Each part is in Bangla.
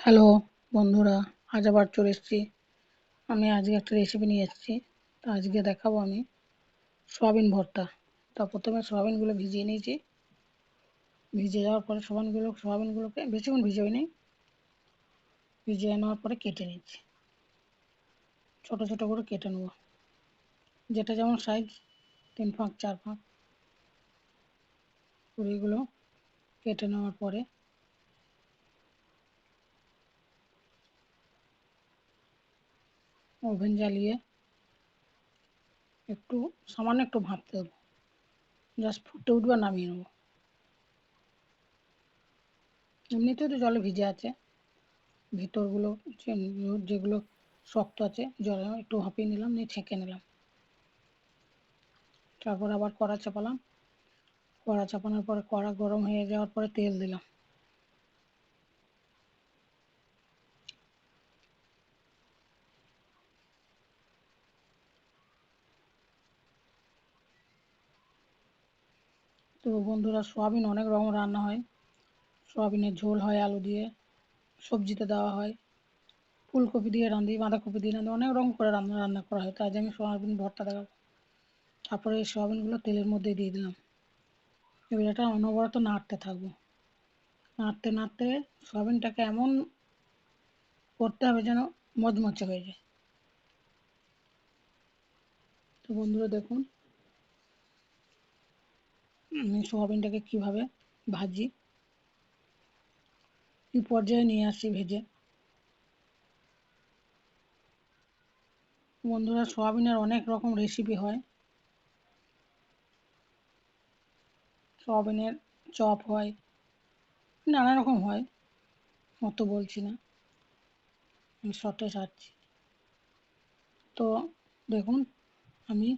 হ্যালো বন্ধুরা, আজ আবার চলে এসেছি। আমি আজকে একটা রেসিপি নিয়ে এসেছি। তো আজকে দেখাবো আমি সয়াবিন ভর্তা। তা প্রথমে সয়াবিনগুলো ভিজিয়ে নিয়েছি। ভিজে যাওয়ার পরে সয়াবিনগুলো, সয়াবিনগুলোকে বেশিক্ষণ ভিজিয়ে নিই ভিজিয়ে নেওয়ার পরে কেটে নিচ্ছি। ছোটো ছোটো করে কেটে নেব। যেটা যেমন সাইজ তিন ফাঁক, চার ফাঁক। পুরিগুলো কেটে নেওয়ার পরে ওভেন জ্বালিয়ে একটু, সামান্য একটু ভাপতে দেবো। জাস্ট ফুটে উঠবে, নামিয়ে নেব। এমনিতেও তো জলে ভিজে আছে। ভিতরগুলো যেগুলো শক্ত আছে, জলে একটু হাঁপিয়ে নিলাম, নিয়ে ছেঁকে নিলাম। তারপর আবার কড়া চাপালাম। কড়া চাপানোর পরে কড়া গরম হয়ে যাওয়ার পরে তেল দিলাম। তো বন্ধুরা সোয়াবিন অনেক রকম রান্না হয়। সোয়াবিনের ঝোল হয়, আলু দিয়ে, সবজিতে দেওয়া হয়। ফুলকপি দিয়ে রাঁধি, বাঁধাকপি দিয়ে রাঁধি, অনেক রকম করে রান্না রান্না করা হয়। তাই আমি সোয়াবিন ভর্তা দেখাবো। তারপরে এই সোয়াবিনগুলো তেলের মধ্যে দিয়ে দিলাম। এবার এটা অনবরত নাড়তে থাকব। নাড়তে নাড়তে সোয়াবিনটাকে এমন করতে হবে যেন মচমচে হয়ে যায়। তো বন্ধুরা দেখুন সোয়াবিনটাকে কীভাবে ভাজি? কি পর্যায়ে নিয়ে আসি ভেজে। বন্ধুরা, সোয়াবিনের অনেক রকম রেসিপি হয়। সোয়াবিনের চপ হয়, নানা রকম হয়, অত বলছি না। আমি শর্টে ছাড়ছি। তো দেখুন, আমি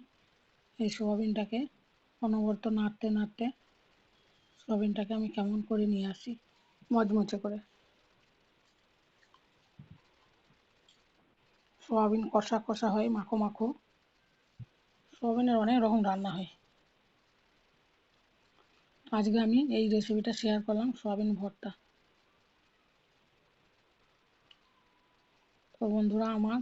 এই সোয়াবিনটাকে অনবরত নাড়তে নাড়তে সোয়াবিনটাকে আমি কেমন করে নিয়ে আসি মচমচে করে। সোয়াবিন কষা কষা হয়, মাখো মাখো। সোয়াবিনের অনেক রকম রান্না হয়। আজকে আমি এই রেসিপিটা শেয়ার করলাম সোয়াবিন ভর্তা। তো বন্ধুরা, আমার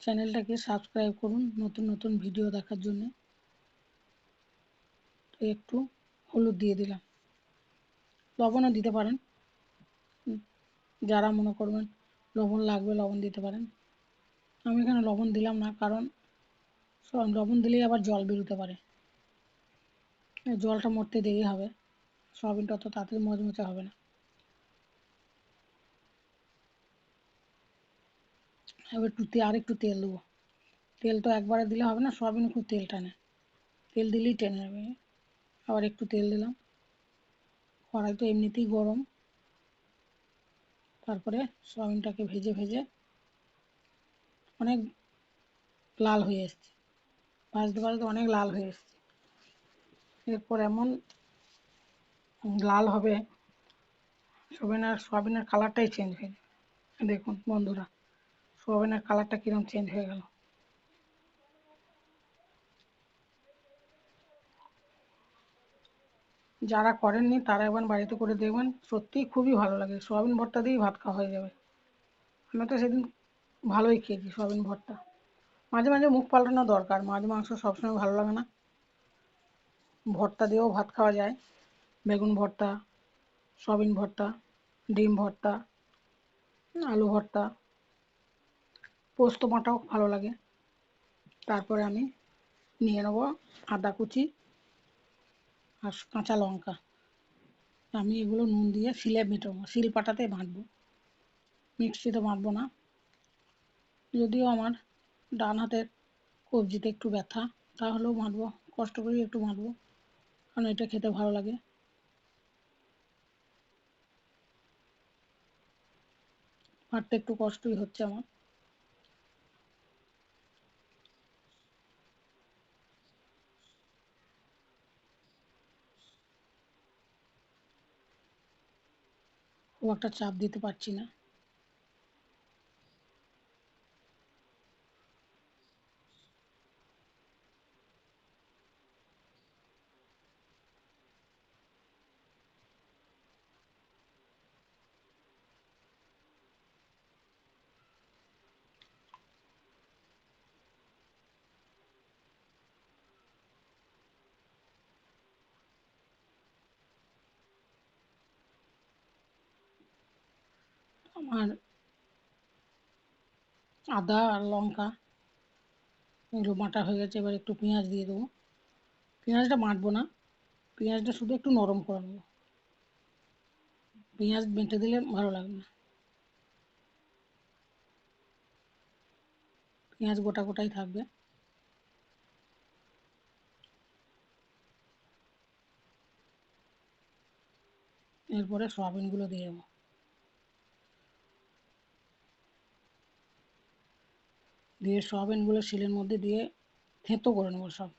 চ্যানেলটাকে সাবস্ক্রাইব করুন নতুন নতুন ভিডিও দেখার জন্য। একটু হলুদ দিয়ে দিলাম। লবণও দিতে পারেন। যারা মনে করবেন লবণ লাগবে লবণ দিতে পারেন। আমি এখানে লবণ দিলাম না, কারণ লবণ দিলেই আবার জল বেরোতে পারে। জলটা মরতে দেরি হবে। সয়াবিনটা অত তাড়াতাড়ি মচমচে হবে না। এবার একটু আর একটু তেল দেবো। তেল তো একবারে দিলে হবে না, সয়াবিন খুব তেল টানে। তেল দিলেই টেনে নেবে। আবার একটু তেল দিলাম। কড়াই তো এমনিতেই গরম। তারপরে সয়াবিনটাকে ভেজে ভেজে অনেক লাল হয়ে এসছে। ভাজতে ভাজতে অনেক লাল হয়ে এসছে। এরপর এমন লাল হবে সোয়াবিনের সোয়াবিনের কালারটাই চেঞ্জ হয়ে যাবে। দেখুন বন্ধুরা, সোয়াবিনের কালারটা কিরম চেঞ্জ হয়ে গেল। যারা করেননি তারা একবার বাড়িতে করে দেখবেন। সত্যিই খুবই ভালো লাগে। সোয়াবিন ভর্তা দিয়েই ভাত খাওয়া হয়ে যাবে। আমি তো সেদিন ভালোই খেয়েছি সোয়াবিন ভর্তা। মাঝে মাঝে মুখ পাল্টানো দরকার। মাছ, মাংস সবসময় ভালো লাগে না। ভর্তা দিয়েও ভাত খাওয়া যায়। বেগুন ভর্তা, সয়াবিন ভর্তা, ডিম ভর্তা, আলু ভর্তা, পোস্ত বাটাও ভালো লাগে। তারপরে আমি নিয়ে নেব আদা কুচি। আর কাঁচা লঙ্কা। আমি এগুলো নুন দিয়ে শিলে মেটাবো। শিল পাটাতে বাঁটবো মিক্সিতে বাঁটবো না। যদিও আমার ডান হাতের কবজিতে একটু ব্যথা, তাহলেও বাঁটবো কষ্ট করে একটু বাঁটবো কারণ এটা খেতে ভালো লাগে। বাঁটতে একটু কষ্টই হচ্ছে আমার। খুব একটা চাপ দিতে পারছি না। আমার আদা আর লঙ্কা, এগুলো বাটা হয়ে গেছে, এবার একটু পেঁয়াজ দিয়ে দেবো। পেঁয়াজটা বাটবো না, পেঁয়াজটা শুধু একটু নরম করে নেব। পেঁয়াজ বেটে দিলে ভালো লাগবে না। পেঁয়াজ গোটা গোটাই থাকবে। এরপরে সয়াবিনগুলো দিয়ে দেবো। দিয়ে সয়াবিনগুলো শিলের মধ্যে দিয়ে থেঁতো করে নেব সব।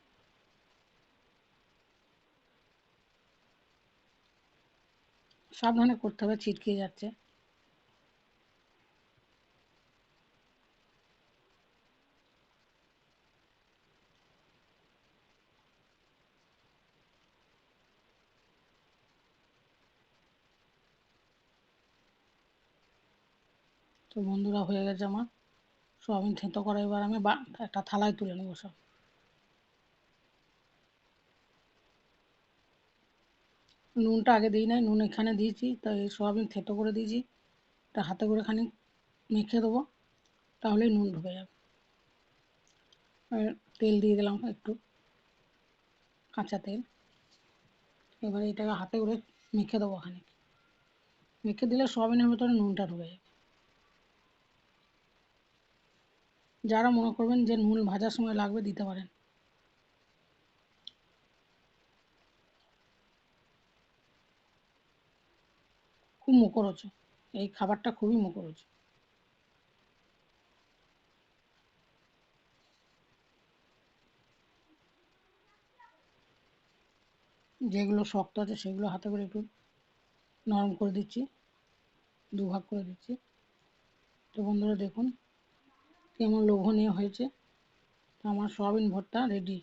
সাবধানে করতে হবে ছিটকে যাচ্ছে। তো বন্ধুরা, হয়ে গেছে আমার। সোয়াবিন থেঁতো করা, এবার আমি একটা থালায় তুলে নেব সব। নুনটা আগে দিই নাই, নুন এখানে দিয়েছি তাই সোয়াবিন থেঁতো করে দিয়েছি। তা হাতে করে খানিক মেখে দেবো, তাহলেই নুন ঢুকে যাবে। তেল দিয়ে দিলাম একটু কাঁচা তেল। এবারে এটাকে হাতে করে মেখে দেবো খানিক। মেখে দিলে সোয়াবিনের ভেতরে নুনটা ঢুকে যাবে। যারা মনে করবেন যে নুন ভাজার সময় লাগবে দিতে পারেন। খুব মুখরোচ এই খাবারটা খুবই মুখরোচ যেগুলো শক্ত আছে সেগুলো হাতে করে একটু নরম করে দিচ্ছি। দুভাগ করে দিচ্ছি। তো বন্ধুরা দেখুন কেমন লোভনীয় হয়েছে। আমার সয়াবিন ভর্তা রেডি